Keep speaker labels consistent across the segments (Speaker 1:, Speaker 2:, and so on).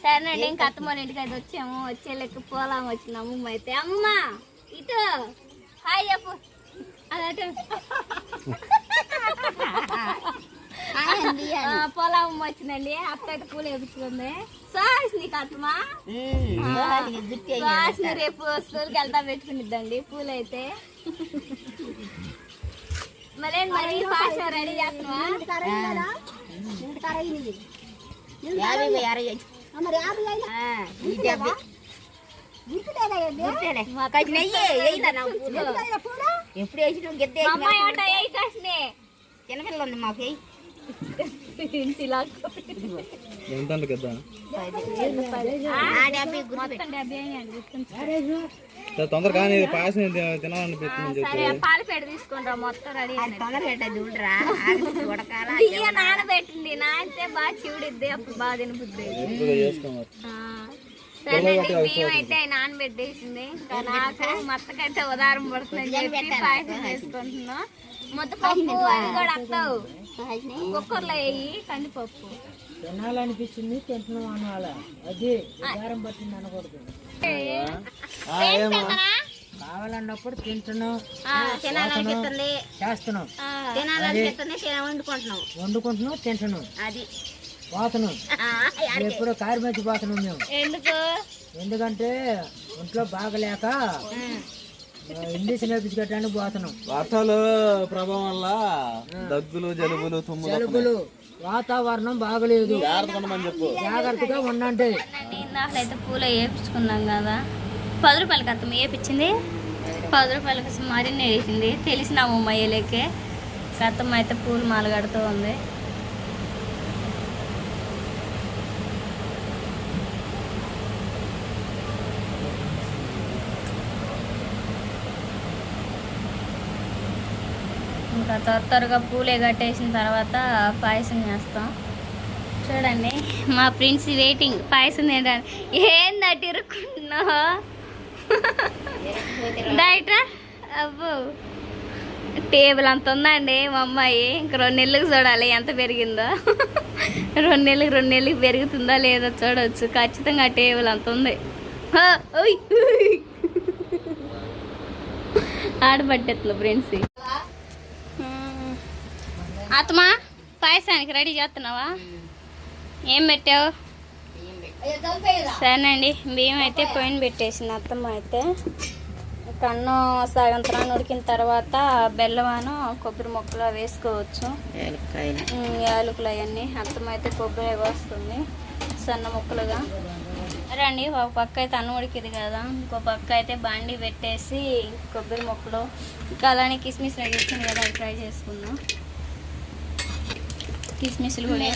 Speaker 1: సరేనండి ఇంకా అత్తమ్మ ఇంటికి అయితే వచ్చాము. వచ్చే లెక్క పోలాం వచ్చిన అమ్మమ్మ అయితే అమ్మమ్మ ఇటు. హాయ్ చెప్పు. అది అటు. ఆ, పొలం వచ్చిందండి. అత్త అయితే పూలు వేపించుకుంది. సాస్ నీకు అత్తమ్మ? సాస్ రేపు స్కూల్కి వెళ్తా పెట్టుకునిద్దండి. పూలు అయితే. మరేం? మరి పాస్ రెడీ చేస్తున్నావా?
Speaker 2: యాభై అరవై? ఎప్పుడు వేసిన? గెద్దే చిన్నపిల్ల ఉంది మాకు.
Speaker 3: ఎంత కదా. తొందరగా కానీ పాయసం తినాలనిపిస్తుంది
Speaker 1: పాలు పెట్టి తీసుకుంటా మొత్తం రెడీ
Speaker 2: తొందర పెట్టదు చూడరా
Speaker 1: నానబెట్టింది నానితే బాగా చివుడిద్ది అప్పుడు బాగా సరేనండి నానబెట్టేసింది నాకు మొత్తకైతే ఉదాహరణ పడుతుందని చెప్పి పాయసం చేసుకుంటున్నాం. మొత్తం పప్పు అది కూడా అత్తవు. కుక్కర్లో వేయి కందిపప్పు.
Speaker 4: తినాలనిపించింది తింటున్నాం అనాల. అది విచారం పట్టింది అనకూడదు. కావాలన్నప్పుడు తింటున్నాం.
Speaker 2: తినాలనిపిస్తుంది.
Speaker 4: చేస్తున్నాం.
Speaker 2: తినాలనిపిస్తుంది తిన వండుకుంటున్నాం.
Speaker 4: వండుకుంటున్నాం తింటున్నాం.
Speaker 2: అది.
Speaker 4: పోతున్నాం.
Speaker 2: ఆ,
Speaker 4: ఎప్పుడు కారు మధ్య పోతున్నాం మేము.
Speaker 1: ఎందుకు?
Speaker 4: ఎందుకంటే ఒంట్లో బాగలేక ఇంగ్లీష్ పోతున్నాం
Speaker 3: వర్షాలు ప్రభావం వల్ల దగ్గులు జలుబులు తుమ్ములు
Speaker 4: జలుబులు వాతావరణం బాగలేదు.
Speaker 3: జాగ్రత్తగా
Speaker 4: ఉండండి
Speaker 1: ఇందాక అయితే పూలు వేయించుకున్నాం కదా. పది రూపాయలకి అత్తమ్మ వేయించింది పది రూపాయలకి మరిన్ని వేసింది? తెలిసిన అమ్మమ్మ ఏలేకే అత్తమ్మ అయితే పూలు మాల కడుతూ ఉంది. ఇంకా త్వర త్వరగా పూలే కట్టేసిన తర్వాత పాయసం చేస్తాం. చూడండి మా ప్రిన్స్ వెయిటింగ్ పాయసం తినడానికి. ఏందటి ఇరుక్కున్నావు డైట్ అబ్బో. టేబుల్ అంత ఉందండి మా అమ్మాయి. ఇంక రెండు నెలలకు చూడాలి ఎంత పెరిగిందో. రెండు నెలలకు రెండు నెలలకు పెరుగుతుందా లేదో చూడవచ్చు ఖచ్చితంగా టేబుల్ అంత ఉంది. హా, ఆడబట్టేట్లు ఫ్రెండ్స్. ఆత్మా పాయసానికి రెడీ చేస్తున్నావా? ఏం పెట్టావు? సరేనండి బియ్యం అయితే పొయ్యిన పెట్టేసింది అత్తమ్మ అయితే. సగం త్రాన్ని ఉడికిన తర్వాత బెల్లమాను కొబ్బరి ముక్కలు వేసుకోవచ్చు. యాలకులు అవన్నీ. అత్తమ్మ అయితే కొబ్బరి వస్తుంది సన్న ముక్కలుగా. రండి ఒక పక్క అయితే అన్నం ఉడికింది కదా ఇంకో పక్క అయితే బాండి పెట్టేసి కొబ్బరి ముక్కలు. ఇంకా అలానే కిస్మిస్ రెడీ వచ్చింది కదా ఫ్రై చేసుకుందాం. కిస్మిస్లు కూడా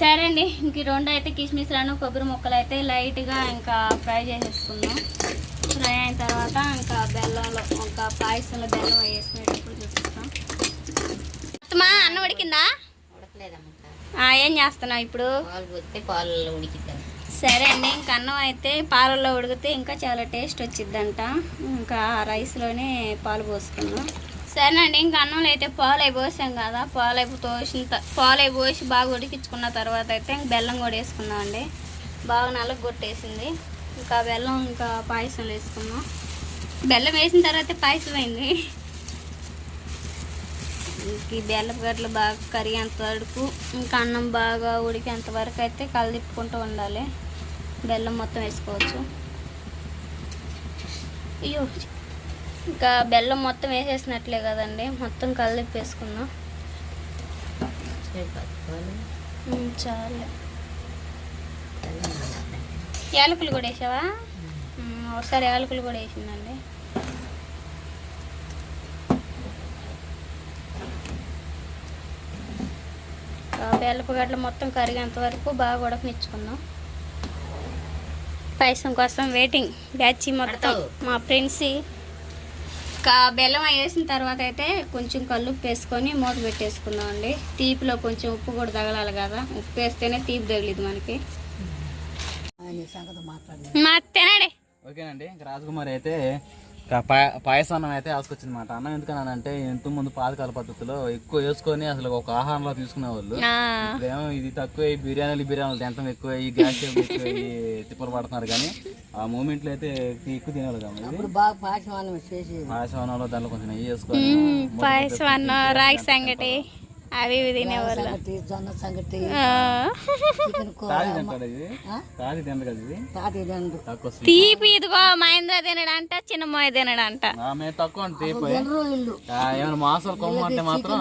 Speaker 1: సరే అండి ఇంక రెండు అయితే కిస్మిస్లను కొబ్బరి ముక్కలు అయితే లైట్గా ఇంకా ఫ్రై చేసేసుకుందాం. ఫ్రై అయిన తర్వాత ఇంకా బెల్లంలో ఇంకా పాయసంలో బెల్లం వేసుకునేటప్పుడు చూపిస్తాం. అత్తమా అన్నం ఉడికిందా? ఏం చేస్తున్నావు ఇప్పుడు?
Speaker 2: పాలలో ఉడికిద్దాం.
Speaker 1: సరే అండి ఇంకా అన్నం అయితే పాలల్లో ఉడికితే ఇంకా చాలా టేస్ట్ వచ్చిద్దంట. ఇంకా రైస్లోనే పాలు పోసుకున్నాం సరేనండి ఇంకా అన్నంలో అయితే పాలు పోసాం కదా పాలు అయి పోసిన పాలు పోసి బాగా ఉడికించుకున్న తర్వాత అయితే ఇంక బెల్లం కూడా వేసుకున్నాం అండి. బాగా నల్ల కొట్టేసింది. ఇంకా బెల్లం ఇంకా పాయసం వేసుకున్నాం బెల్లం వేసిన తర్వాత పాయసం అయింది. ఇంక ఈ బెల్లపు గడ్డలు బాగా కరిగేంత వరకు ఇంకా అన్నం బాగా ఉడికేంత వరకు అయితే కలదిప్పుకుంటూ ఉండాలి. బెల్లం మొత్తం వేసుకోవచ్చు. అయ్యో ఇంకా బెల్లం మొత్తం వేసేసినట్లే కదండి. మొత్తం కలిపి వేసుకుందాం ఉమ్, చాలు. యాలకులు కూడా వేసావా? ఒకసారి యాలకులు కూడా వేసిందండి. బెల్లపు గడ్డలు మొత్తం కరిగేంత వరకు బాగా ఉడకనిచ్చుకుందాం. పాయసం కోసం వెయిటింగ్ బ్యాచ్ మొత్తం మా ఫ్రెండ్స్ బెల్లం వేసిన తర్వాత అయితే కొంచెం కల్లుప్పు వేసుకొని మూత పెట్టేసుకుందాం అండి. తీపిలో కొంచెం ఉప్పు కూడా తగలాలి కదా. ఉప్పు వేస్తేనే తీపి తగిలిది మనకి. మా తినండి
Speaker 3: ఓకేనండి ఇంకా రాజకుమారి అయితే కా- పాయ- పాయసం అన్నం అయితే ఆసుకొచ్చింది అనమాట అన్నం ఎందుకని అంటే ఇంత ముందు పాతకాల పద్ధతిలో ఎక్కువ వేసుకొని అసలు ఒక ఆహారంలో తీసుకునేవాళ్ళు.
Speaker 1: ఆ,
Speaker 3: ఇప్పుడేమో ఇది తక్కువ బిర్యానీలు బిర్యానీలు తినడం ఎక్కువ ఈ గ్యాస్ ఎక్కువ తిప్పలు పడుతున్నారు కానీ ఆ మూమెంట్లో అయితే ఎక్కువ
Speaker 4: పాఠశాల చేసి
Speaker 3: పాయసం అన్నంలో దాంట్లో కొంచెం నెయ్యి వేసుకొని
Speaker 1: పాయసం అన్నం రాగి సంగటి. అవి ఇవి తినేవాళ్ళు
Speaker 4: జొన్న సంగటి.
Speaker 1: తీపి ఇదిగో మహేంద్ర తినడంట చిన్నమ్మాయి తినడంట.
Speaker 3: ఆ, మేము తక్కువ మాసాలు కొమ్మ అంటే మాత్రం?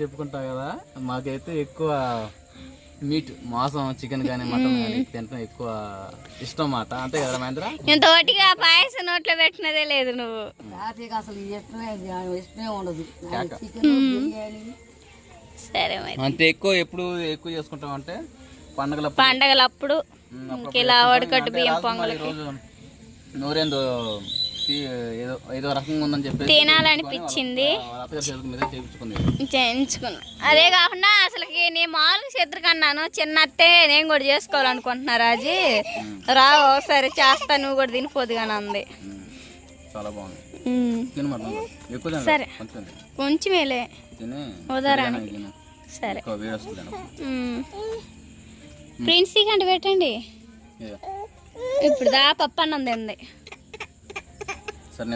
Speaker 3: చెప్పుకుంటావు కదా? మాకైతే ఎక్కువ మీట్ మాంసం చికెన్ కానీ మటన్ కానీ తినడం ఎక్కువ ఇష్టం మాట అంతే కదా మహేంద్ర?
Speaker 1: ఇంత ఒట్టిగా పాయసం నోట్లో పెట్టినదే లేదు నువ్వు.
Speaker 4: అసలు ఇష్టమే ఇష్టమే ఉండదు. చికెన్ బిర్యానీ.
Speaker 1: సరే
Speaker 3: అంతే ఎక్కువ ఎప్పుడు ఎక్కువ చేసుకుంటాం అంటే పండగల
Speaker 1: పండగలప్పుడు. ఇలా వడకట్టు బియ్యం పొంగల్
Speaker 3: రోజు నూరేందో తీ- ఏదో ఏదో రకంగా ఉందని చెప్పేసి
Speaker 1: తినాలనిపించింది. చేయించుకున్నా. అదే కాకుండా అసలుకి నేను మామూలుగా చేతురు కన్నాను. చిన్న అత్తే నేను కూడా చేసుకోవాలనుకుంటున్నా రాజీ. రా ఒకసారి చేస్తా నువ్వు కూడా తినిపోదు కానీ అంది.
Speaker 3: ఉమ్, చాలా బాగుంది.
Speaker 1: సరే. కొంచెమేలే.
Speaker 3: తిని
Speaker 1: ఉదాహరణ
Speaker 3: బిర్యానీ తిను.
Speaker 1: సరే. ప్రిన్సీ కంటే పెట్టండి. ఇప్పుడు దా పప్పు అన్నం తింది.
Speaker 3: సరే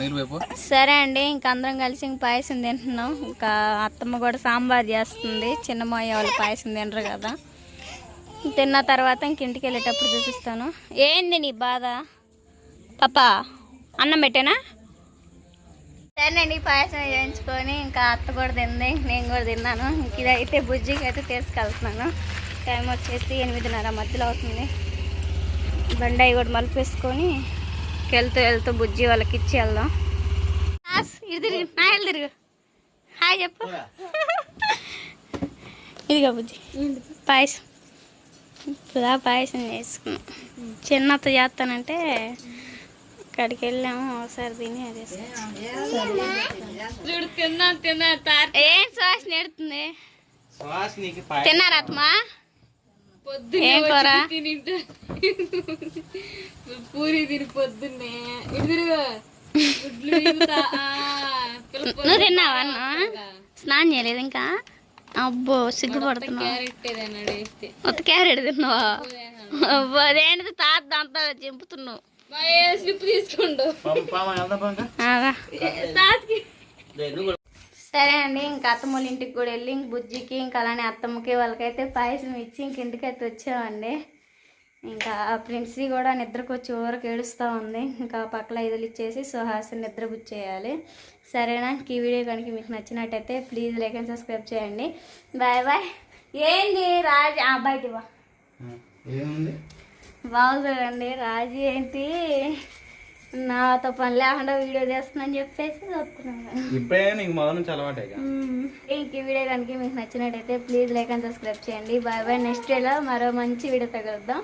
Speaker 3: నీళ్ళు వైపు
Speaker 1: సరే అండి ఇంక అందరం కలిసి ఇంక పాయసం తింటున్నాం. ఇంకా అత్తమ్మ కూడా సాంబార్ చేస్తుంది. చిన్నమ్మాయి వాళ్ళు పాయసం తినరు కదా. తిన్న తర్వాత ఇంక ఇంటికి వెళ్ళేటప్పుడు చూపిస్తాను. ఏంది నీ బాధ? పాపా అన్నం పెట్టానా? సరేనండి పాయసం చేయించుకొని ఇంకా అత్త కూడా తింది. నేను కూడా తిన్నాను. ఇంక ఇదైతే బుజ్జికి అయితే తీసుకెళ్తున్నాను. టైం వచ్చేసి ఎనిమిదిన్నర మధ్యలో అవుతుంది. బండాయి కూడా మలిపేసుకొని వెళ్తూ వెళ్తూ బుజ్జి వాళ్ళకి ఇచ్చి వెళ్దాం. తిరుగు నా వెళ్ళి తిరుగు. హాయ్ చెప్పు. ఇదిగో బుజ్జి పాయసం. ఇప్పుడు పాయసం చేసుకున్నాం. చిన్నత్త చేస్తానంటే అక్కడికి వెళ్ళాము ఒకసారి తిని అది ఏం శ్వాస నేడుతుంది? తిన్నారా అత్తమా ఏం కూర?
Speaker 2: పూరి తిని పొద్దున్నే.
Speaker 1: నువ్వు తిన్నావా? అన్న స్నానం చేయలేదు ఇంకా? అబ్బో సిగ్గుపడుతున్నావు క్యారెట్ తిన్నావా? అబ్బో అదేంటిది తాత దాంతో చింపుతున్నావు?
Speaker 2: స్లిప్ తీసుకోండు.
Speaker 1: ఆగా.
Speaker 2: తాతకి.
Speaker 1: సరే అండి ఇంకా అత్తమ్మల ఇంటికి కూడా వెళ్ళి ఇంక బుజ్జికి ఇంకా అలానే అత్తమ్మకి వాళ్ళకైతే పాయసం ఇచ్చి ఇంక ఇంటికైతే వచ్చామండి. ఇంకా ప్రిన్సీ కూడా నిద్రకు వచ్చి ఊరకు ఏడుస్తూ ఉంది. ఇంకా పక్కల ఐదులు ఇచ్చేసి సుహాసిని నిద్ర గుచ్చేయాలి సరేనా? ఈ వీడియో కనుక మీకు నచ్చినట్టయితే ప్లీజ్ లైక్ అండ్ సబ్స్క్రైబ్ చేయండి. Bye bye. ఏంటి రాజు? ఆ,
Speaker 3: ఏముంది?
Speaker 1: బాగుందండి రాజు ఏంటి? నాతో పని లేకుండా వీడియో చేస్తుందని చెప్పేసి వస్తున్నాను.
Speaker 3: ఇప్పుడే నీకు మొదలు నుంచి అలవాటే ఇక.
Speaker 1: వీడియో కనుక మీకు నచ్చినట్టయితే ప్లీజ్ లైక్ అండ్ సబ్స్క్రైబ్ చేయండి. Bye bye. నెక్స్ట్ డేలో మరో మంచి వీడియో తగులుద్దాం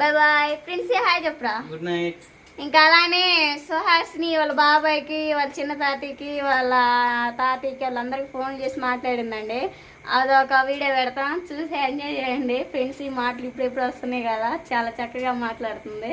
Speaker 1: బాయ్ బాయ్. ప్రిన్సీ హాయ్ చెప్పరా.
Speaker 3: గుడ్ నైట్
Speaker 1: ఇంకా అలానే సుహాస్ని వాళ్ళ బాబాయ్కి వాళ్ళ చిన్న తాతయ్యకి వాళ్ళ తాతయ్యకి వాళ్ళందరికీ ఫోన్ చేసి మాట్లాడిందండి. అదొక వీడియో పెడతాం. చూసి ఎంజాయ్ చేయండి. ఫ్రెండ్స్ ఈ మాటలు ఇప్పుడు వస్తున్నాయి కదా. చాలా చక్కగా మాట్లాడుతుంది.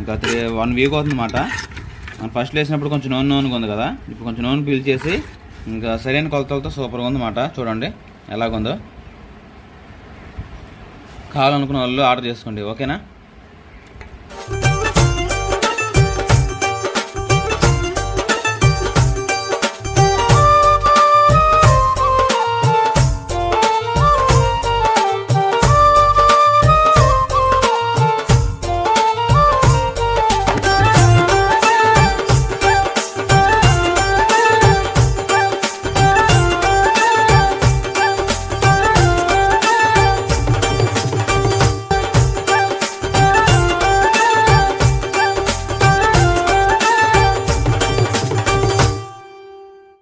Speaker 3: ఇంకా త్రీ వన్ వీక్ అవుతుందన్నమాట. మనం ఫస్ట్ వేసినప్పుడు కొంచెం నూనె నూనెగా ఉంది కదా? ఇప్పుడు కొంచెం నూనె పీల్చేసి ఇంకా సరైన కొలతలతో సూపర్గా ఉందన్నమాట. చూడండి ఎలాగుందో. కావాలనుకున్న వాళ్ళు ఆర్డర్ చేసుకోండి ఓకేనా?